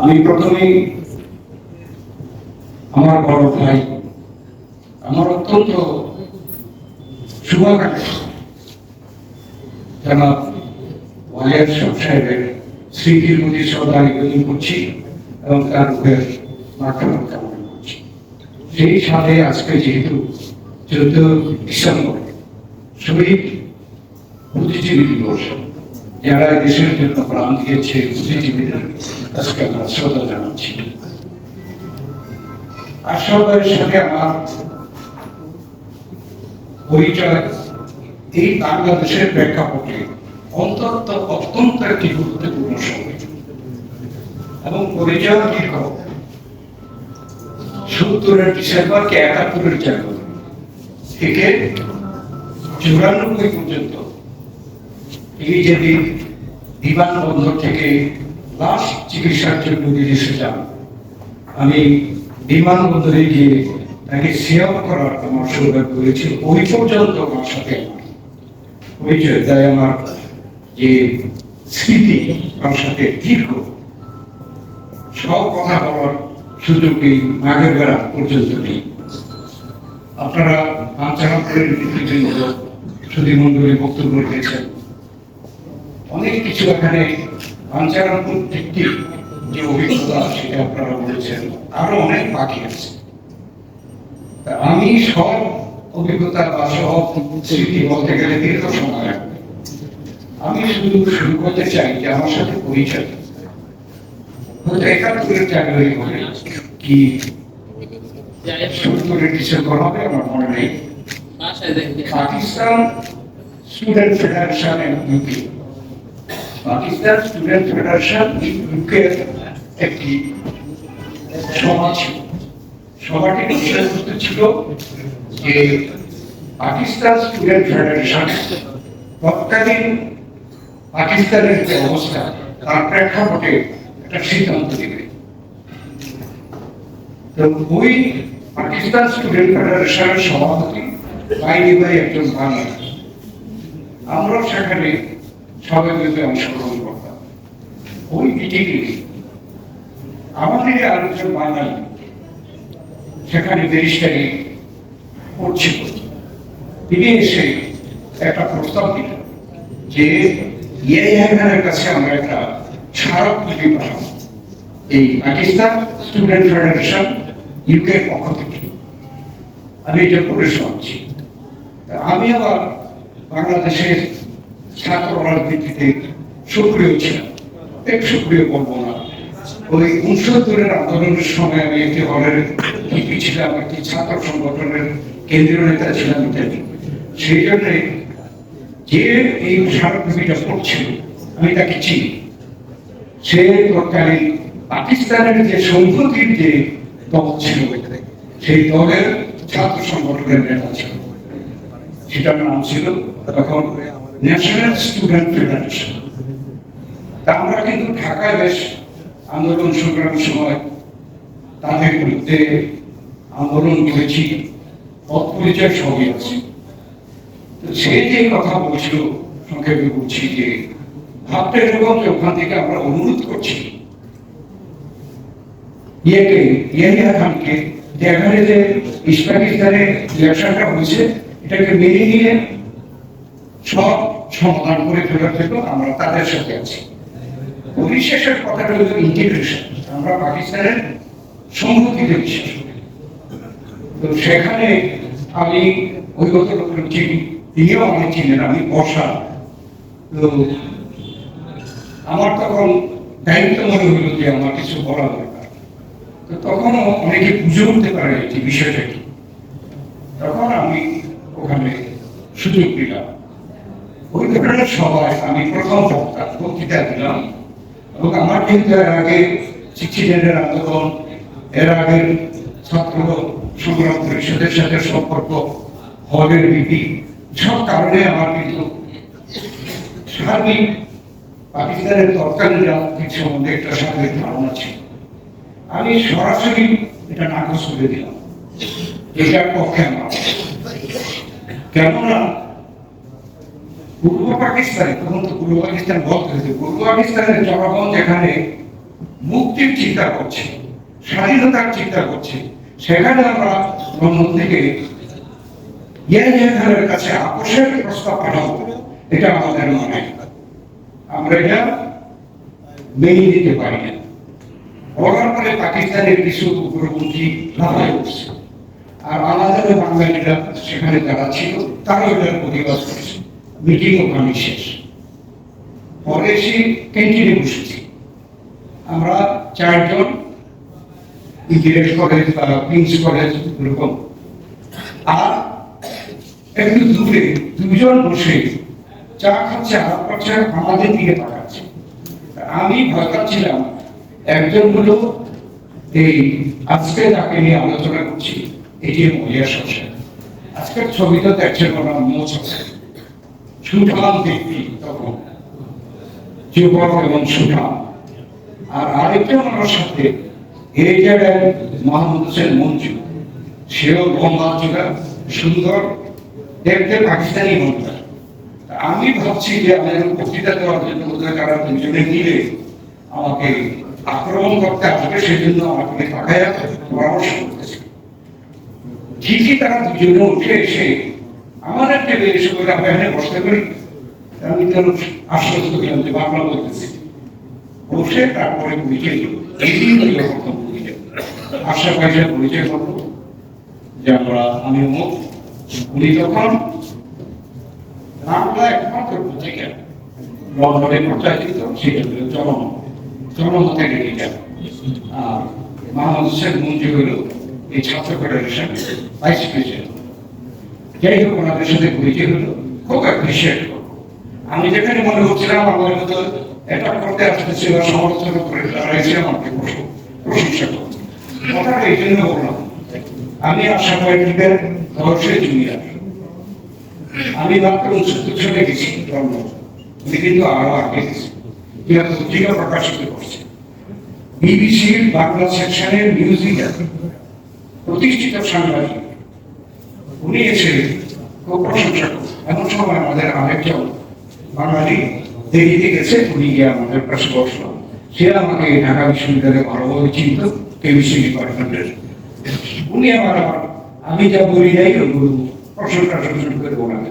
আমি প্রথমেই আমার বড় ভাই, আমার অত্যন্ত স্মৃতির প্রতি শ্রদ্ধা নিবেদন করছি এবং তার কামনা করছি। সেই সাথে আজকে যেহেতু চোদ্দ ডিসেম্বর, শহীদ বুদ্ধিজীবী দিবস, যারা দেশের জন্য প্রাণ দিয়েছে বুদ্ধিজীবীদের। আজকে আমরা শ্রদ্ধা জানাচ্ছি আশাবাদের সাথে আমার পরিচয় এই বাংলাদেশের প্রেক্ষাপটে অন্তত অত্যন্ত একটি গুরুত্বপূর্ণ সময়। এবং পরিচয় দীর্ঘ সত্তরের ডিসেম্বরকে একাত্তরের জানুয়ারি? থেকে চুরানব্বই পর্যন্ত। তিনি যদি বিমানবন্দর থেকে লাশ চিকিৎসার জন্য বিদেশে যান। আমি বিমানবন্দরে গিয়ে তাকে সেবা করার আমার সৌভাগ্য হয়েছে ওই পর্যন্ত আমার সাথে আমার পরিচয় তাই আমার যে স্মৃতি তার সাথে দীর্ঘ। সব কথা বলার সুযোগ এই আগের বেড়া পর্যন্ত নেই। আপনারা আঞ্চলিকের নেতৃবৃন্দ সুধী মন্ডলী বক্তব্য দিয়েছেন অনেক কিছু এখানে আঞ্চলিক ভিত্তিক যে অভিজ্ঞতা সেটা আপনারা বলেছেন আরও অনেক বাকি আছে। আমি সব অভিজ্ঞতা বা সব স্মৃতি বলতে গেলে দীর্ঘ সময় লাগবে। আমি শুধু শুরু করতে চাই যে আমার সাথে পরিচয়। হয়তো একাত্তরের জানুয়ারি বলে কি? সত্তরের ডিসেম্বর হবে আমার মনে নেই। Pakistan student federation UP Pakistan student federation ইউকের একটি সভা ছিল সভাটির বিষয়বস্তু ছিল যে পাকিস্তান স্টুডেন্ট ফেডারেশন তৎকালীন পাকিস্তানের যে অবস্থা, তার প্রেক্ষাপটে একটা সিদ্ধান্ত নেবে। তো ওই পাকিস্তান স্টুডেন্ট ফেডারেশনের সভাপতি বাইরে ভাই একজন বাঙালি। আমরাও সেখানে সবাই মিলে অংশগ্রহণ করতাম। ওই মিটিংয়ে আমাদের আলোচনা বাঙালি। সেখানে ব্যারিস্টারি করছিল তিনি এসে একটা প্রস্তাব যে ইয়ের কাছে আমরা একটা স্মারকলিপি পাঠাবো। এই পাকিস্তান স্টুডেন্ট ফেডারেশন ইউকের পক্ষ থেকে। আমি এটা করে শুনছি আমি আবার বাংলাদেশের ছাত্র সক্রিয় ছিলাম। সক্রিয় না। ওই উনসত্তরের আন্দোলনের সময় আমি একটি হলের ছিলাম, একটি ছাত্র সংগঠনের কেন্দ্রীয় নেতা ছিলাম ইত্যাদি। সেই জন্য যে এই স্মারকলিপিটা পড়ছিল, আমি তাকে চিনি। সে তৎকালীন পাকিস্তানের যে সংহতির যে দল ছিল, সেই দলের ছাত্র সংগঠনের নেতা ছিল। সেটার নাম ছিল তখন ন্যাশনাল স্টুডেন্ট ফেডারেশন তা আমরা কিন্তু ঢাকায় বেশ আন্দোলন সংগ্রামের সময় তাদের বিরুদ্ধে আন্দোলন করেছি, পথ পরিচয় সবই আছে। সে যে কথা বলছিল, সংক্ষেপে বলছি যে, ভাবতে এরকম যে ওখান থেকে আমরা অনুরোধ করছি। ইয়েকে ইয়াহিয়া খানকে যে এখানে যে ইস্পাকিস্তানে ইলেকশনটা হয়েছে, এটাকে মেনে নিয়ে সব সমাধান করে ফেলার জন্য আমরা তাদের সাথে আছি। পরিশেষের কথাটা হলো ইন্টিগ্রেশন আমরা পাকিস্তানের সংহতিতে বিশ্বাস তো সেখানে আমি ওই গত লোকের চিনি, তিনিও আমাকে চিনেন, আমি বসা তো আমার তখন দায়িত্ব মনে হলো যে আমার কিছু বলা দরকার। তো তখনও অনেকে বুঝে উঠতে পারে যে বিষয়টা কি। তখন আমি ওখানে সুযোগ দিলাম। ওই ধরনের সভায় আমি প্রথম বক্তা বক্তৃতা দিলাম। এবং আমার কিন্তু এর আগে শিক্ষিতের আন্দোলন, এর আগে ছাত্র সংগ্রাম পরিষদের সাথে সম্পর্ক, হলের নীতি, সব কারণে আমার কিন্তু সার্বিক পাকিস্তানের তৎকালীন রাজনীতির সম্বন্ধে একটা সার্বিক ধারণা ছিল। আমি সরাসরি এটা নাকচ করে দিলাম। এটার পক্ষে আমার। কেননা পূর্ব পাকিস্তানে, তখন তো পূর্ব পাকিস্তান বলতে হয়েছে, পূর্ব পাকিস্তানের জনগণ যেখানে মুক্তির চিন্তা করছে, স্বাধীনতার চিন্তা করছে, সেখানে আমরা থেকে ইয়াহিয়া কাছে আপোষের প্রস্তাব পাঠাবো, এটা আমাদের মনে আমরা এটা মেনে নিতে পারি না। বলার পরে পাকিস্তানের কিছু উগ্রপন্থী লাফায় উঠছে। আর আমাদের বাঙালিরা সেখানে যারা ছিল তারা এটার প্রতিবাদ করেছে। মিটিং ওখানে শেষ। পরে এসে ক্যান্টিনে বসেছি। আমরা চারজন ইঞ্জিনিয়ারিং কলেজ বা কিংস কলেজ এরকম। আর একটু দূরে দুজন বসে চা খাচ্ছে আলাপ করছে আমাদের দিকে তাকাচ্ছে। আমি ভয় পাচ্ছিলাম একজন হলো এই আজকে যাকে নিয়ে আলোচনা করছি এটি মহিলা হোসেন আজকের ছবিটা দেখছেন, ওনার মোচ আছে। সুঠাম ব্যক্তি তখন। যুবক এবং সুঠাম। আর আরেকটা ওনার সাথে হোসেন মঞ্জু। সেও সুন্দর, দেখতে পাকিস্তানি আমি ভাবছি যে আমাদের বক্তৃতা দেওয়ার জন্য তারা দুজনে মিলে আমাকে আক্রমণ করতে আসবে, সেজন্য আমাকে তাকায় পরামর্শ করতেছে। ঠিকই তারা দুজনে উঠে এসে আমার একটা এসে করে আমরা এখানে বসতে পারি আমি যেন আশ্বস্ত দিলাম যে বাংলা বলতেছি। বসে তারপরে প্রথম পরিচয় যে আমরা, আমি অমুক উনি তখন বাংলা একমাত্র পত্রিকা। লন্ডনে প্রচারিত, সেটা হলো আর হল এই ছাত্র ফেডারেশন ভাইস প্রেসিডেন্ট। যাই হোক, ওনাদের সাথে পরিচয় হলো। খুব অ্যাপ্রিসিয়েট আমি যেখানে মনে হচ্ছিলাম আমার মতো এটা করতে আসতেছে বা সমর্থন করে দাঁড়াইছে আমাকে প্রশংসা করতে কথাটা এই জন্য বললাম, আমি আশা কয়েকটিদের বয়সে জুনিয়র। আমি মাত্র উনসত্তর সালে গেছি, জন্ম। উনি কিন্তু আরও আগে গেছে যেটা পত্রিকা প্রকাশিত করছে বিবিসির বাংলা সেকশনের নিউজ রিডার প্রতিষ্ঠিত সাংবাদিক। উনি এসে খুব প্রশংসা এমন সময় আমাদের আরেকজন বাঙালি দেরিতে গেছে, উনি গিয়ে আমাদের কাছে বসল। সে আমাকে ঢাকা বিশ্ববিদ্যালয়ে ভালোভাবে চিনত কেমিস্ট্রি ডিপার্টমেন্টের। উনি আমার, আমি যা বলি যাই প্রশংসা করে ওনাকে